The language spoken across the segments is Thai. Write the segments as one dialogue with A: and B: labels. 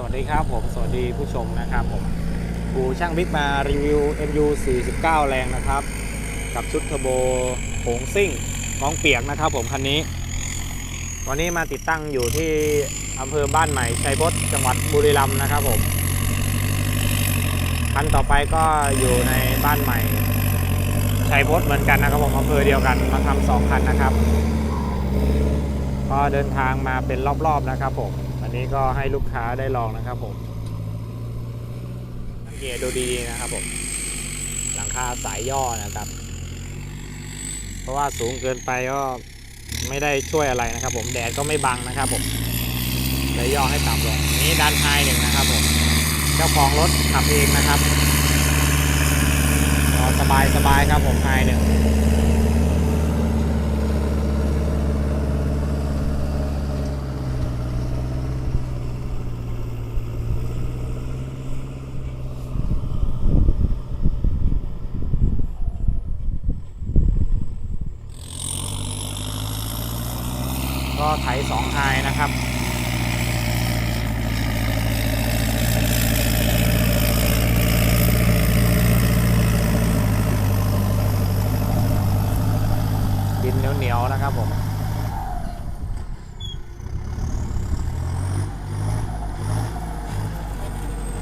A: สวัสดีครับผม สวัสดีผู้ชมนะครับผมกูช่างบิ๊กมารีวิว MU 49 แรงนะครับ กับชุดเทอร์โบโผงซิ่งกองเปียกนะครับผมคันนี้ วันนี้มาติดตั้งอยู่ที่อำเภอบ้านใหม่ชัยพจน์จังหวัดบุรีรัมย์นะครับผม คันต่อไปก็อยู่ในบ้านใหม่ชัยพจน์เหมือนกันนะครับผมอำเภอเดียวกันมาทำสองคันนะครับ ก็เดินทางมาเป็นรอบๆนะครับผม อันนี้ก็ให้ลูกค้าได้ลองนะครับผมสังเกตดูดีนะครับผมหลังคาสายย่อนะครับ เพราะว่าสูงเกินไปก็ไม่ได้ช่วยอะไรนะครับ ผมแดดก็ไม่บังนะครับผมเลยย่อให้ต่ำลงนี้ด้านท้ายหนึ่งนะครับผมเจ้าของรถขับเองนะครับสบายสบายครับผมท้ายหนึ่ง ก็ไถสองไฮนะครับดินเหนียวๆนะครับผม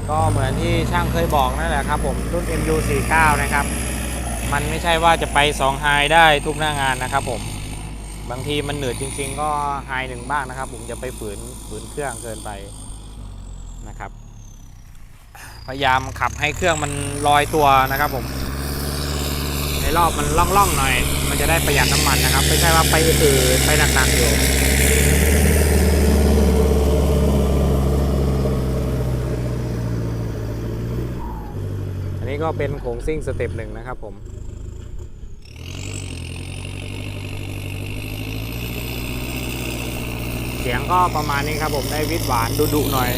A: ก็เหมือนที่ช่างเคยบอกนั่นแหละครับผมรุ่น MU49 นะครับ มันไม่ใช่ว่าจะไป2ไฮได้ทุกหน้างานนะครับผม บางทีมันเหนื่อยจริง ๆ ก็ไฮหนึ่งบ้างนะครับ ผมจะไปฝืนฝืนเครื่องเกินไปนะครับ พยายามขับให้เครื่องมันลอยตัวนะครับผม ในรอบมันล่องๆหน่อย มันจะได้ประหยัดน้ำมันนะครับ ไม่ใช่ว่าไปอืดไปหนักๆอยู่อันนี้ก็เป็นโขงซิ่งสเต็ปหนึ่งนะครับผม สียงก็ประมาณนี้ครับผมได้วิดหวานดุๆหน่อย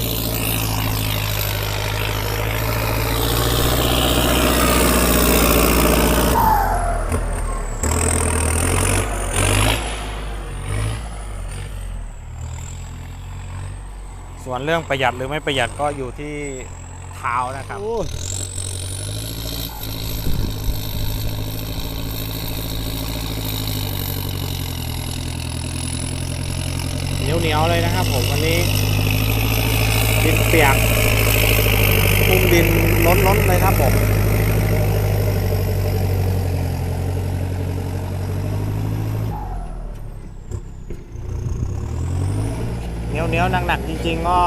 A: ส่วนเรื่องประหยัดหรือไม่ประหยัดก็อยู่ที่เท้านะครับ เหนียวเลยนะครับ ผมวันนี้ ดินเปียกพุ่มดินล้นล้นๆเลยครับผมเหนียวเหนียวๆหนักๆจริง ๆ ก็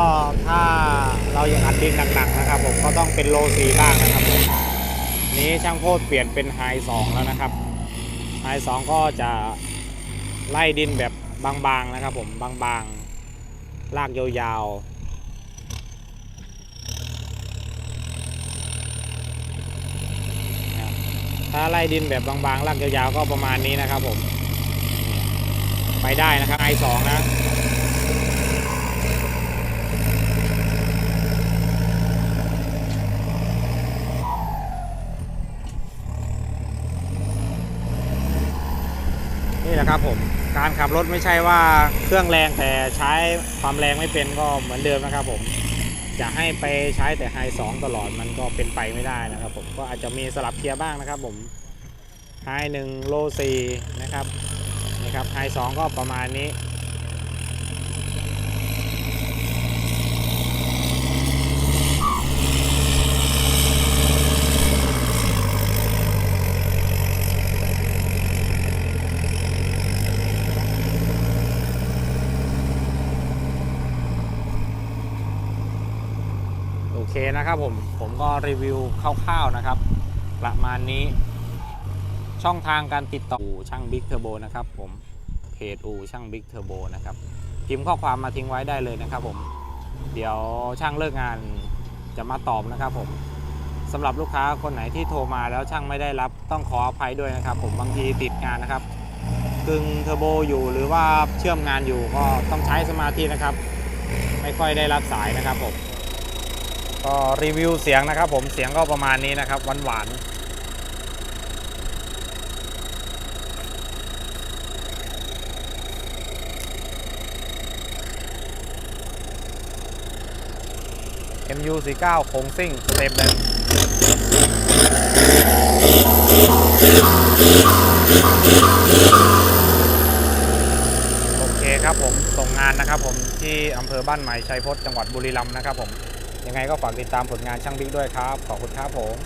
A: ถ้าเราอยากอัดดินหนักๆนะครับ ผมก็ต้องเป็นโลซีบ้างนะครับผมนี้ช่างโพดเปลี่ยนเป็นไฮสองแล้วนะครับไฮสองก็จะไล่ดินแบบ บางๆนะครับผมบางๆลากยาวๆถ้าไล่ดินแบบบางๆลากยาวๆก็ประมาณนี้นะครับผม ไปได้นะครับไอสองนะ นี่แหละครับผม การขับรถไม่ใช่ว่าเครื่องแรงแต่ใช้ความแรงไม่เป็นก็เหมือนเดิมนะครับผมจะให้ไปใช้แต่ไฮสองตลอดมันก็เป็นไปไม่ได้นะครับผมก็อาจจะมีสลับเกียร์บ้างนะครับผมไฮหนึ่งโลสี่นะครับนี่ครับไฮสองก็ประมาณนี้ เคนะครับผม ผมก็รีวิวคร่าวๆนะครับ ประมาณนี้ช่องทางการติดต่ออู่ช่างบิ๊กเทอร์โบนะครับผมเพจอู่ช่างบิ๊กเทอร์โบนะครับพิมพ์ข้อความมาทิ้งไว้ได้เลยนะครับผมเดี๋ยวช่างเลิกงานจะมาตอบนะครับผมสำหรับลูกค้าคนไหนที่โทรมาแล้วช่างไม่ได้รับต้องขออภัยด้วยนะครับ ผมบางทีติดงานนะครับกึ่งเทอร์โบอยู่หรือว่าเชื่อมงานอยู่ก็ต้องใช้สมาธินะครับ ไม่ค่อยได้รับสายนะครับผม ก็รีวิวเสียงนะครับผมเสียงก็ประมาณนี้นะครับหวานหวานๆ MU49 โคงซิ่งเต็มเลยโอเคครับผมส่งงานนะครับผมที่อำเภอบ้านใหม่ชัยพจน์จังหวัดบุรีรัมย์นะครับผม ยังไงก็ฝากติดตามผลงานช่างบิ๊กด้วยครับ ขอบคุณครับผม